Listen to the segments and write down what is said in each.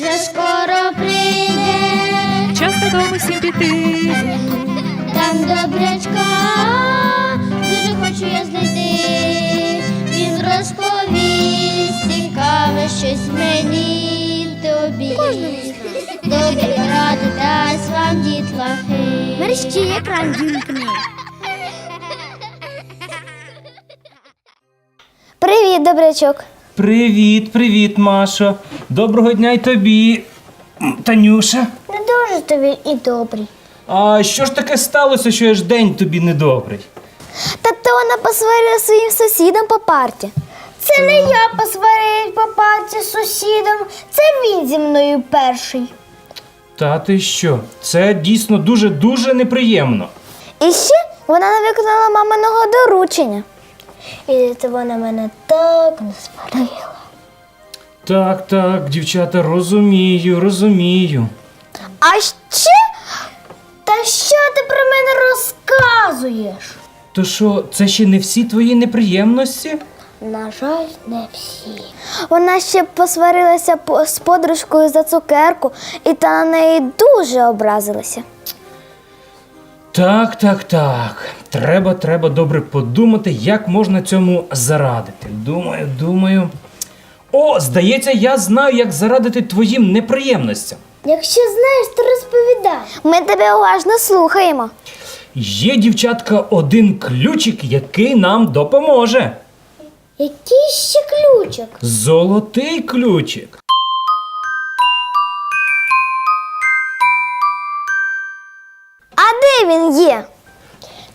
вже скоро прийде, Час додому всім піти. там добрячка, дуже хочу я знайти. Він розповість цікаве щось мені тобі. Добрі ради дасть вам дітлахи. Мерщі екран вімкни. Привіт, добрячок. Привіт, привіт, Машо. Доброго дня й тобі, Танюша. Не дуже тобі і добрий. А що ж таке сталося, що аж день тобі недобрий? Та то вона посварила своїм сусідом по парті. Це не я посварив по парті з сусідом, це він зі мною перший. Та ти що? Це дійсно дуже-дуже неприємно. І ще вона не виконала маминого доручення. І це вона мене так не сварила. Так, так, дівчата, розумію, розумію. А ще? Та що ти про мене розказуєш? То що, це ще не всі твої неприємності? На жаль, не всі. Вона ще посварилася по- з подружкою за цукерку, і та на неї дуже образилася. Так, так, так. Треба, треба добре подумати, як можна цьому зарадити. Думаю, думаю. О, здається, я знаю, як зарадити твоїм неприємностям. Якщо знаєш, то розповідай. Ми тебе уважно слухаємо. Є, дівчатка, один ключик, який нам допоможе. Який ще ключик? Золотий ключик.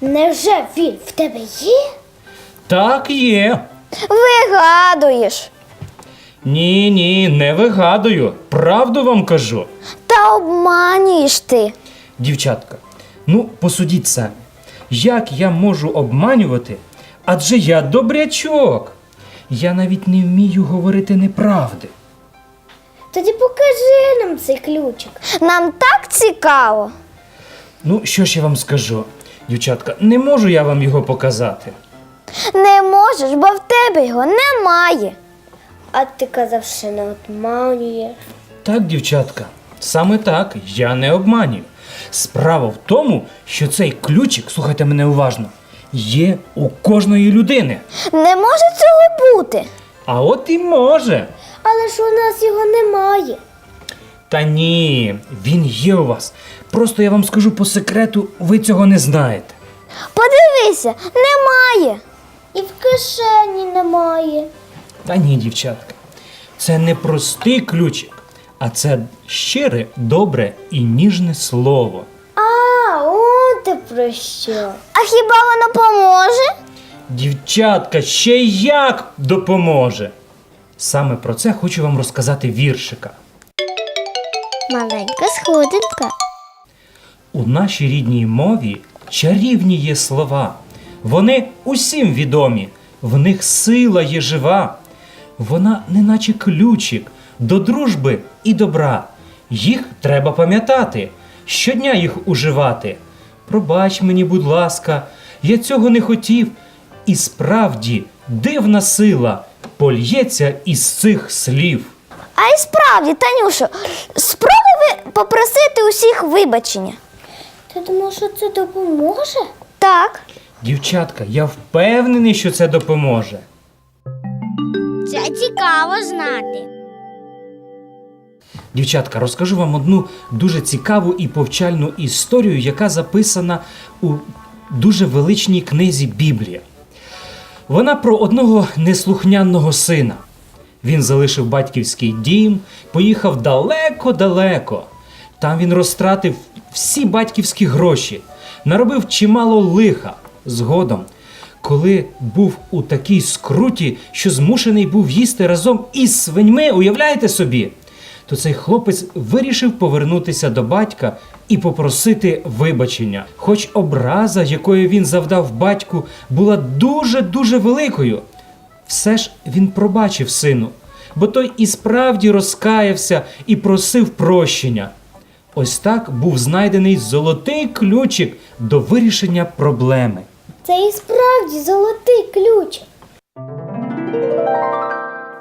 Невже він в тебе є? Так є. Вигадуєш. Ні, ні, не вигадую. Правду вам кажу. Та обманюєш ти. Дівчатка, ну посудіть самі. Як я можу обманювати? Адже я добрячок. Я навіть не вмію говорити неправди. Тоді покажи нам цей ключик. Нам так цікаво. Ну, що ж я вам скажу, дівчатка, не можу я вам його показати. Не можеш, бо в тебе його немає. А ти казав, що не обманюєш. Так, дівчатка, саме так, я не обманюю. Справа в тому, що цей ключик, слухайте мене уважно, є у кожної людини. Не може цього бути. А от і може. Але ж у нас його немає. Та ні, він є у вас. Просто я вам скажу по секрету, ви цього не знаєте. Подивися, немає. І в кишені немає. Та ні, дівчатка. Це не простий ключик, а це щире, добре і ніжне слово. А, он ти про що? А хіба воно поможе? Дівчатка, ще як допоможе. Саме про це хочу вам розказати віршика. Маленька сходинка. У нашій рідній мові чарівні є слова. Вони усім відомі, в них сила є жива. Вона неначе ключик до дружби і добра. Їх треба пам'ятати, щодня їх уживати. Пробач мені, будь ласка, я цього не хотів. І справді дивна сила польється із цих слів. А й справді, Танюшо, спробуй попросити усіх вибачення. Ти думав, що це допоможе? Так. Дівчатка, я впевнений, що це допоможе. Це цікаво знати. Дівчатка, розкажу вам одну дуже цікаву і повчальну історію, яка записана у дуже величній книзі Біблія. Вона про одного неслухняного сина. Він залишив батьківський дім, поїхав далеко-далеко. Там він розтратив всі батьківські гроші, наробив чимало лиха. Згодом, коли був у такій скруті, що змушений був їсти разом із свиньми, уявляєте собі? то цей хлопець вирішив повернутися до батька і попросити вибачення. Хоч образа, якої він завдав батьку, була дуже-дуже великою. Все ж він пробачив сину, бо той і справді розкаявся і просив прощення. Ось так був знайдений золотий ключик до вирішення проблеми. Це і справді золотий ключ.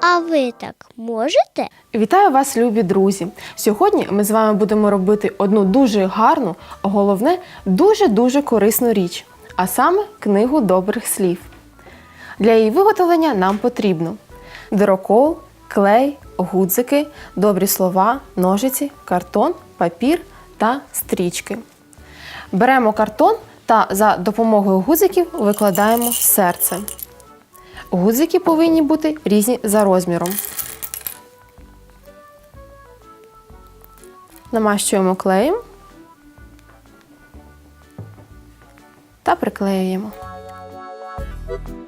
А ви ви так можете? Вітаю вас, любі друзі! Сьогодні ми з вами будемо робити одну дуже гарну, а головне дуже-дуже корисну річ, а саме книгу добрих слів. Для її виготовлення нам потрібно дирокол, клей, гудзики, добрі слова, ножиці, картон, папір та стрічки. Беремо картон та за допомогою гудзиків викладаємо серце. Гудзики повинні бути різні за розміром. Намащуємо клеєм та приклеюємо.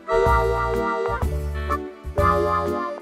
Thank you.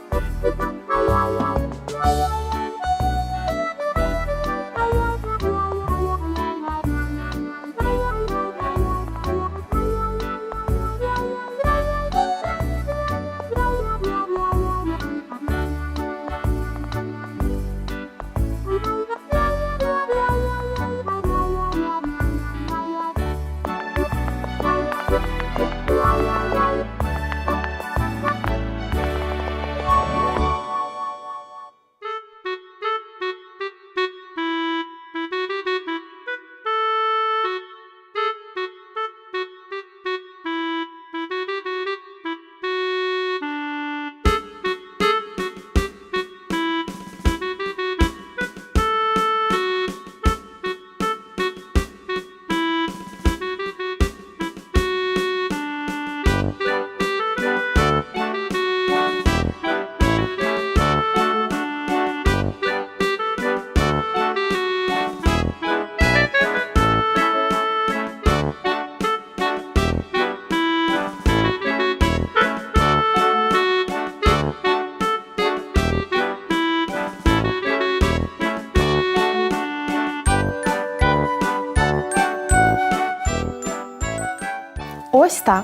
Ось так.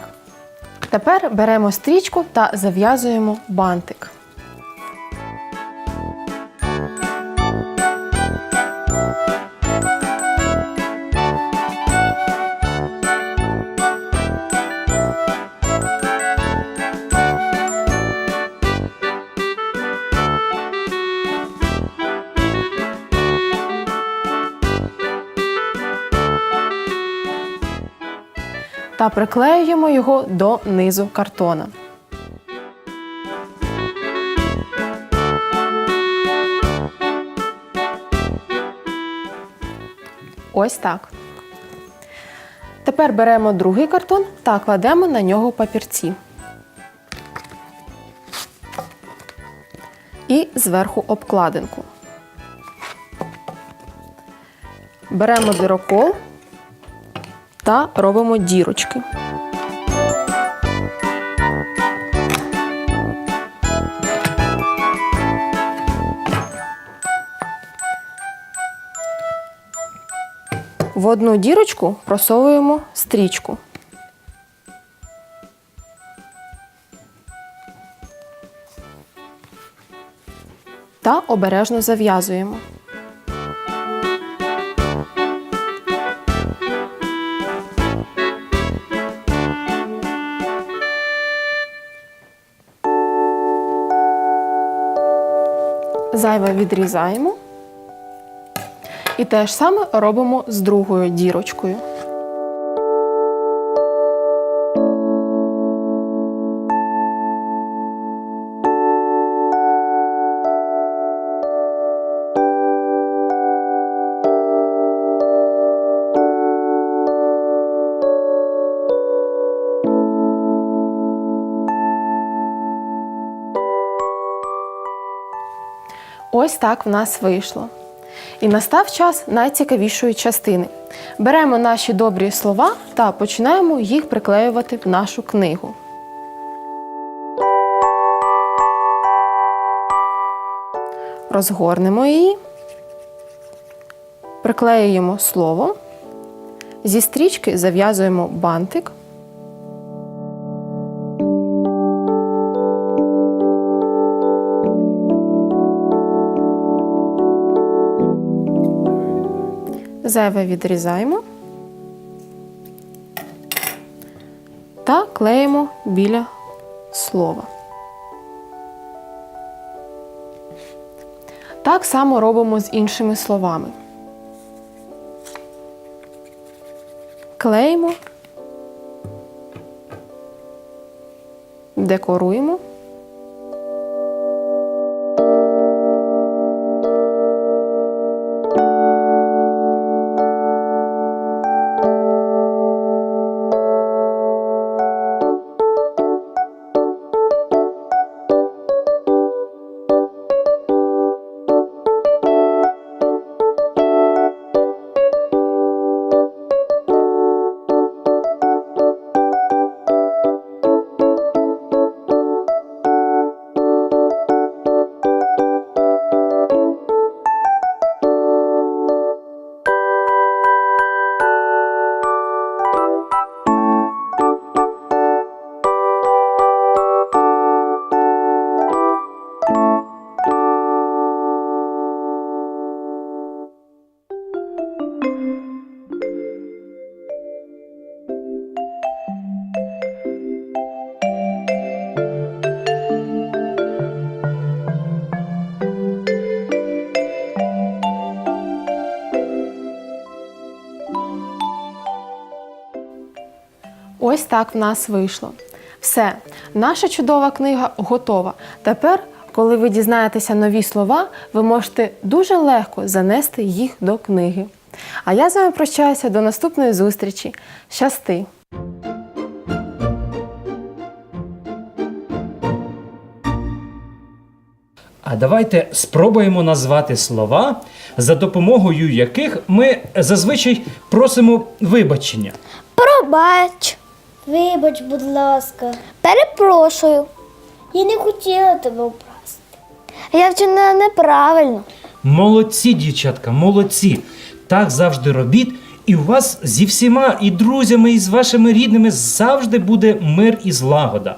Тепер беремо стрічку та зав'язуємо бантик. Та приклеюємо його до низу картона. Ось так. Тепер беремо другий картон та кладемо на нього папірці. І зверху обкладинку. Беремо дирокол та робимо дірочки. В одну дірочку просовуємо стрічку. Та обережно зав'язуємо. Зайве відрізаємо. І те ж саме робимо з другою дірочкою. Ось так в нас вийшло. І настав час найцікавішої частини. Беремо наші добрі слова та починаємо їх приклеювати в нашу книгу. Розгорнемо її, приклеюємо слово, зі стрічки зав'язуємо бантик. Зайве відрізаємо та клеїмо біля слова. Так само робимо з іншими словами. Клеїмо, декоруємо. Ось так в нас вийшло. Все, наша чудова книга готова. Тепер, коли ви дізнаєтеся нові слова, ви можете дуже легко занести їх до книги. А я з вами прощаюся до наступної зустрічі. Щасти! А давайте спробуємо назвати слова, за допомогою яких ми зазвичай просимо вибачення. Пробач. Вибач, будь ласка. Перепрошую. Я не хотіла тебе образити. Я вчинила неправильно. Молодці, дівчатка, молодці. Так завжди робіть, і у вас зі всіма, і друзями, і з вашими рідними завжди буде мир і злагода.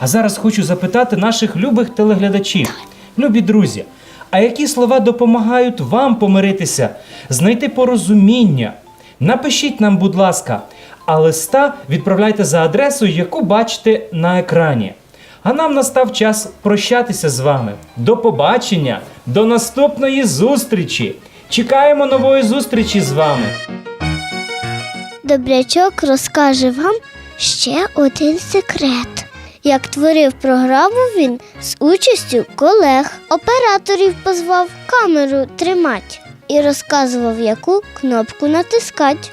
А зараз хочу запитати наших любих телеглядачів, любі друзі, а які слова допомагають вам помиритися, знайти порозуміння? Напишіть нам, будь ласка, а листа відправляйте за адресою, яку бачите на екрані. А нам настав час прощатися з вами. До побачення, до наступної зустрічі. Чекаємо нової зустрічі з вами. Добрячок розкаже вам ще один секрет. Як творив програму він з участю колег, операторів позвав камеру тримать і розказував, яку кнопку натискать.